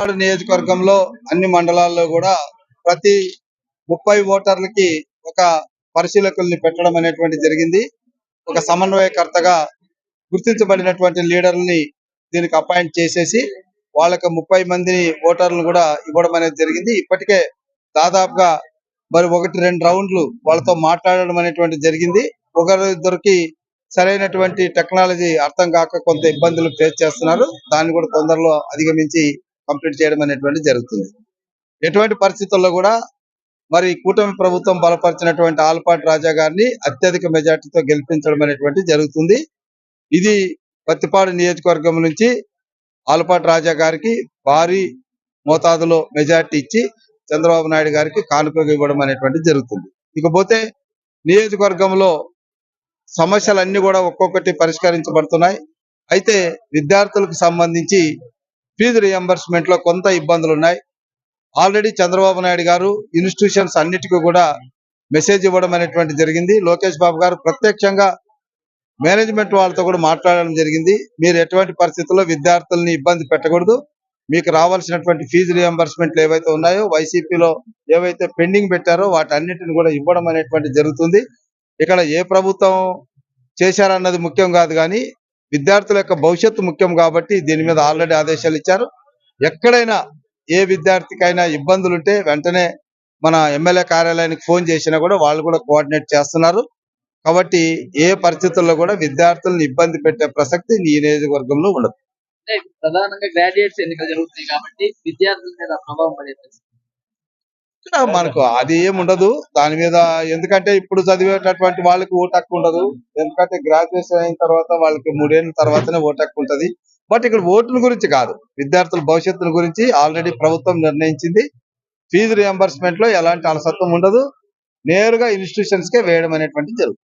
నియోజకవర్గంలో అన్ని మండలాల్లో కూడా ప్రతి ముప్పై ఓటర్లకి ఒక పరిశీలకుల్ని పెట్టడం అనేటువంటి జరిగింది. ఒక సమన్వయకర్తగా గుర్తించబడినటువంటి లీడర్ని దీనికి అపాయింట్ చేసేసి వాళ్ళకి ముప్పై మందిని ఓటర్లు కూడా ఇవ్వడం అనేది జరిగింది. ఇప్పటికే దాదాపుగా మరి ఒకటి రెండు రౌండ్లు వాళ్ళతో మాట్లాడడం అనేటువంటి జరిగింది. ఒకరిద్దరికి సరైనటువంటి టెక్నాలజీ అర్థం కాక కొంత ఇబ్బందులు ఫేస్ చేస్తున్నారు. దాన్ని కూడా తొందరలో అధిగమించి కంప్లీట్ చేయడం అనేటువంటి జరుగుతుంది. ఎటువంటి పరిస్థితుల్లో కూడా మరి కూటమి ప్రభుత్వం బలపరిచినటువంటి ఆలపాటి రాజా గారిని అత్యధిక మెజార్టీతో గెలిపించడం అనేటువంటి జరుగుతుంది. ఇది పత్తిపాడు నియోజకవర్గం నుంచి ఆలపాటి రాజా గారికి భారీ మోతాదులో మెజార్టీ ఇచ్చి చంద్రబాబు నాయుడు గారికి కానుకగా ఇవ్వడం అనేటువంటి జరుగుతుంది. ఇకపోతే నియోజకవర్గంలో సమస్యలన్నీ కూడా ఒక్కొక్కటి పరిష్కరించబడుతున్నాయి. అయితే విద్యార్థులకు సంబంధించి ఫీజు రియంబర్స్మెంట్లో కొంత ఇబ్బందులు ఉన్నాయి ఆల్రెడీ చంద్రబాబు నాయుడు గారు ఇన్స్టిట్యూషన్స్ అన్నిటికీ కూడా మెసేజ్ ఇవ్వడం అనేటువంటి జరిగింది. లోకేష్ బాబు గారు ప్రత్యక్షంగా మేనేజ్మెంట్ వాళ్ళతో కూడా మాట్లాడడం జరిగింది. మీరు ఎటువంటి పరిస్థితుల్లో విద్యార్థుల్ని ఇబ్బంది పెట్టకూడదు. మీకు రావాల్సినటువంటి ఫీజు రియంబర్స్మెంట్లు ఏవైతే ఉన్నాయో వైసీపీలో ఏవైతే పెండింగ్ పెట్టారో వాటన్నిటిని కూడా ఇవ్వడం అనేటువంటి జరుగుతుంది. ఇక్కడ ఏ ప్రభుత్వం చేశారన్నది ముఖ్యం కాదు కానీ విద్యార్థుల యొక్క భవిష్యత్తు ముఖ్యం కాబట్టి దీని మీద ఆల్రెడీ ఆదేశాలు ఇచ్చారు. ఎక్కడైనా ఏ విద్యార్థికైనా ఇబ్బందులు ఉంటే వెంటనే మన ఎమ్మెల్యే కార్యాలయానికి ఫోన్ చేసినా కూడా వాళ్ళు కూడా కోఆర్డినేట్ చేస్తున్నారు. కాబట్టి ఏ పరిస్థితుల్లో కూడా విద్యార్థులను ఇబ్బంది పెట్టే ప్రసక్తి ఈ నియోజకవర్గంలో ఉండదు. ప్రధానంగా గ్రాడ్యుయేట్స్ ఎన్నికలు జరుగుతున్నాయి కాబట్టి విద్యార్థుల మీద ప్రభావం పడే మనకు అది ఏముండదు దాని మీద ఎందుకంటే ఇప్పుడు చదివేటటువంటి వాళ్ళకి ఓటు హక్కు ఉండదు. ఎందుకంటే గ్రాడ్యుయేషన్ అయిన తర్వాత వాళ్ళకి మూడేళ్ళ తర్వాతనే ఓటు హక్కు ఉంటది. బట్ ఇక్కడ ఓట్ల గురించి కాదు. విద్యార్థుల భవిష్యత్తుల గురించి ఆల్రెడీ ప్రభుత్వం నిర్ణయించింది. ఫీజు రియంబర్స్మెంట్లో ఎలాంటి అలసత్వం ఉండదు. నేరుగా ఇన్స్టిట్యూషన్స్ కే వేయడం అనేటువంటి జరుగుతుంది.